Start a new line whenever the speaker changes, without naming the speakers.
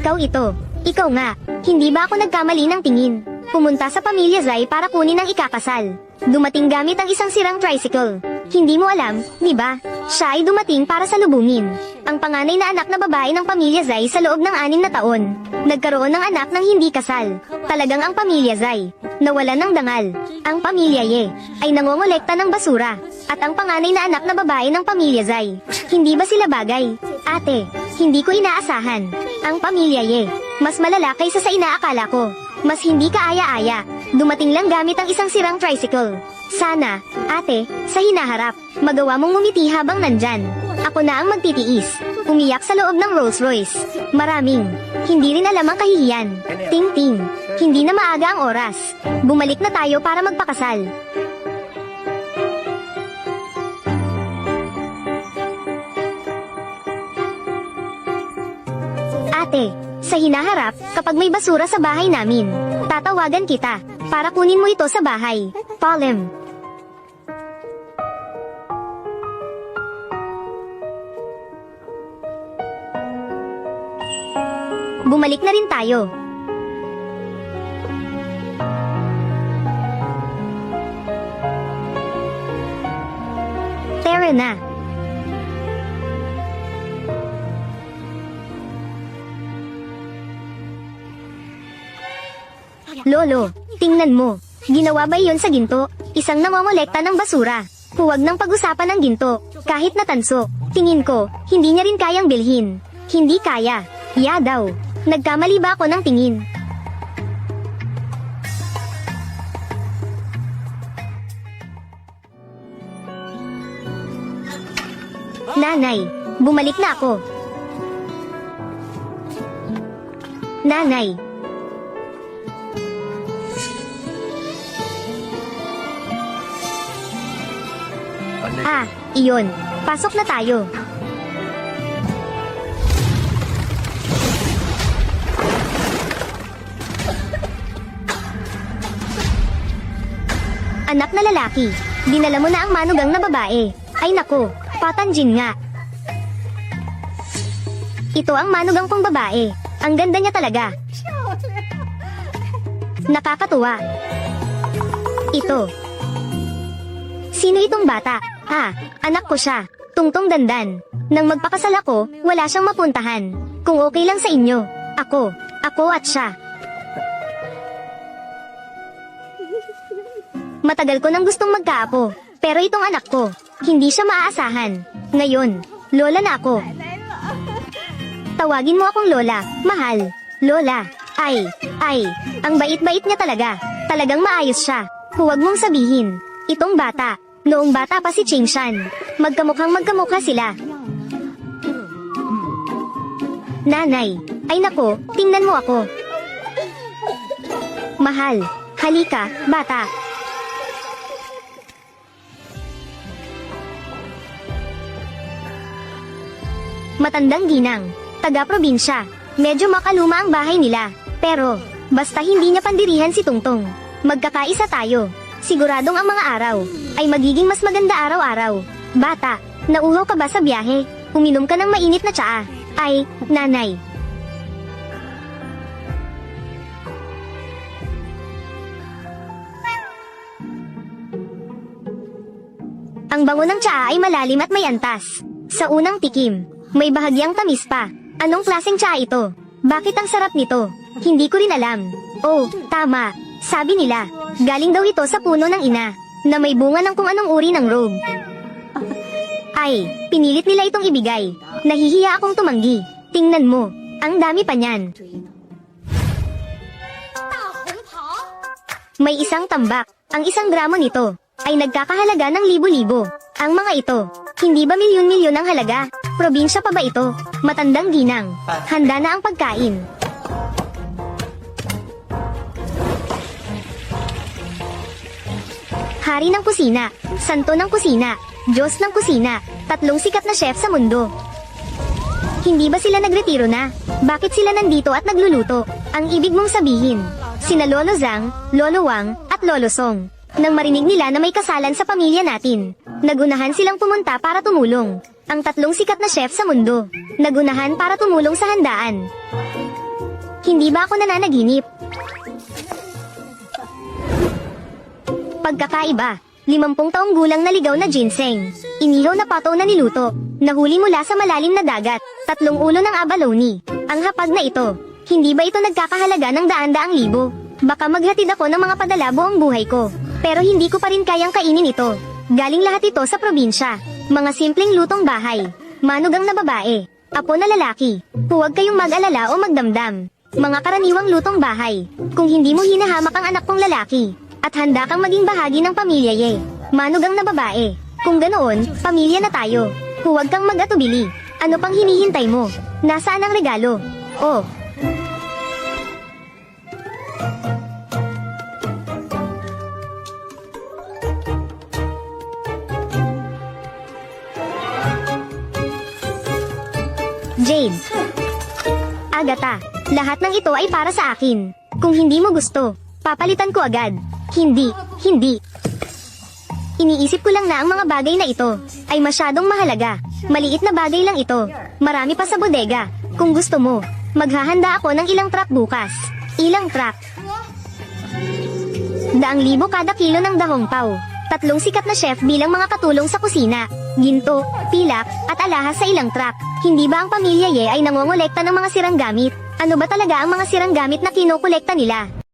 ikaw ito. Ikaw nga. Hindi ba ako nagkamali ng tingin? Pumunta sa pamilya Zai para kunin ang ikakasal. Dumating gamit ang isang sirang tricycle. Hindi mo alam, di ba? Siya ay dumating para salubungin. Ang panganay na anak na babae ng pamilya Zai sa loob ng anim na taon. Nagkaroon ng anak ng hindi kasal. Talagang ang pamilya Zai. Nawalan ng dangal. Ang pamilya Ye ay nangongolekta ng basura. At ang panganay na anak na babae ng pamilya Zai. Hindi ba sila bagay? Ate, hindi ko inaasahan. Ang pamilya Ye, mas malala kaysa sa inaakala ko. Mas hindi kaaya-aya. Dumating lang gamit ang isang sirang tricycle. Sana, ate, sa hinaharap, magawa mong ngumiti habang nandyan. Ako na ang magtitiis. Umiyak sa loob ng Rolls Royce. Maraming. Hindi rin alam ang kahihiyan. Ting-ting. Hindi na maaga ang oras. Bumalik na tayo para magpakasal. Ate, sa hinaharap, kapag may basura sa bahay namin, tatawagan kita, para kunin mo ito sa bahay. Polem. Bumalik na rin tayo. Tara na. Lolo, tingnan mo. Ginawa ba iyon sa ginto? Isang nangongolekta ng basura. Huwag nang pag-usapan ng ginto. Kahit natanso. Tingin ko, hindi niya rin kayang bilhin. Hindi kaya. Ya daw. Nagkamali ba ako ng tingin? Nanay, bumalik na ako. Nanay, Ah, iyon. Pasok na tayo. Anak na lalaki, dinala mo na ang manugang na babae. Ay nako, patanjin nga. Ito ang manugang kong babae. Ang ganda niya talaga. Nakakatuwa. Ito, Sino itong bata? Ha, anak ko siya. Tungtong dandan. Nang magpakasal ako, wala siyang mapuntahan. Kung okay lang sa inyo, ako, ako at siya. Matagal ko nang gustong magkaapo, pero itong anak ko, hindi siya maaasahan. Ngayon, lola na ako. Tawagin mo akong lola, mahal. Lola, ay, ay, ang bait-bait niya talaga. Talagang maayos siya. Huwag mong sabihin, itong bata, Noong bata pa si Ching Shan, magkamukhang magkamukha sila. Nanay, ay nako, tingnan mo ako. Mahal, halika, bata. Matandang ginang, taga-probinsya. Medyo makaluma ang bahay nila. Pero, basta hindi niya pandirihan si Tungtong. Magkakaisa tayo. Siguradong ang mga araw ay magiging mas maganda araw-araw. Bata, nauhaw ka ba sa biyahe? Uminom ka ng mainit na tsaa. Ay, nanay. Ang bango ng tsaa ay malalim at may antas. Sa unang tikim, may bahagyang tamis pa. Anong klaseng tsaa ito? Bakit ang sarap nito? Hindi ko rin alam. Oh, tama. Sabi nila, galing daw ito sa puno ng ina, na may bunga ng kung anong uri ng robe. Ay, pinilit nila itong ibigay. Nahihiya akong tumanggi. Tingnan mo, ang dami pa niyan. May isang tambak. Ang isang gramo nito ay nagkakahalaga ng libo-libo. Ang mga ito, hindi ba milyon-milyon ang halaga? Probinsya pa ba ito? Matandang ginang. Handa na ang pagkain. Hari ng kusina, santo ng kusina, Diyos ng kusina, tatlong sikat na chef sa mundo. Hindi ba sila nagretiro na? Bakit sila nandito at nagluluto? Ang ibig mong sabihin, sina Lolo Zhang, Lolo Wang, at Lolo Song. Nang marinig nila na may kasalan sa pamilya natin, nagunahan silang pumunta para tumulong. Ang tatlong sikat na chef sa mundo, nagunahan para tumulong sa handaan. Hindi ba ako nananaginip? Pagkakaiba. Limampung taong gulang na ligaw na ginseng. Inihaw na pataw na niluto. Nahuli mula sa malalim na dagat. Tatlong ulo ng abalone. Ang hapag na ito. Hindi ba ito nagkakahalaga ng daan-daang libo? Baka maghatid ako ng mga padala buong buhay ko. Pero hindi ko pa rin kayang kainin ito. Galing lahat ito sa probinsya. Mga simpleng lutong bahay. Manugang na babae. Apo na lalaki. Huwag kayong mag-alala o magdamdam. Mga karaniwang lutong bahay. Kung hindi mo hinahamak ang anak kong lalaki. At handa kang maging bahagi ng pamilya ye. Manugang na babae. Kung ganoon, pamilya na tayo. Huwag kang mag-atubili. Ano pang hinihintay mo? Nasaan ang regalo? Oh, Jade. Agatha, lahat ng ito ay para sa akin. Kung hindi mo gusto, papalitan ko agad. Hindi, hindi. Iniisip ko lang na ang mga bagay na ito ay masyadong mahalaga. Maliit na bagay lang ito. Marami pa sa bodega. Kung gusto mo, maghahanda ako ng ilang trap bukas. Ilang trap. Daang libo kada kilo ng dahong pau. Tatlong sikat na chef bilang mga katulong sa kusina. Ginto, pilak, at alahas sa ilang truck. Hindi ba ang pamilya Ye ay nangongolekta ng mga sirang gamit? Ano ba talaga ang mga sirang gamit na kinokolekta nila?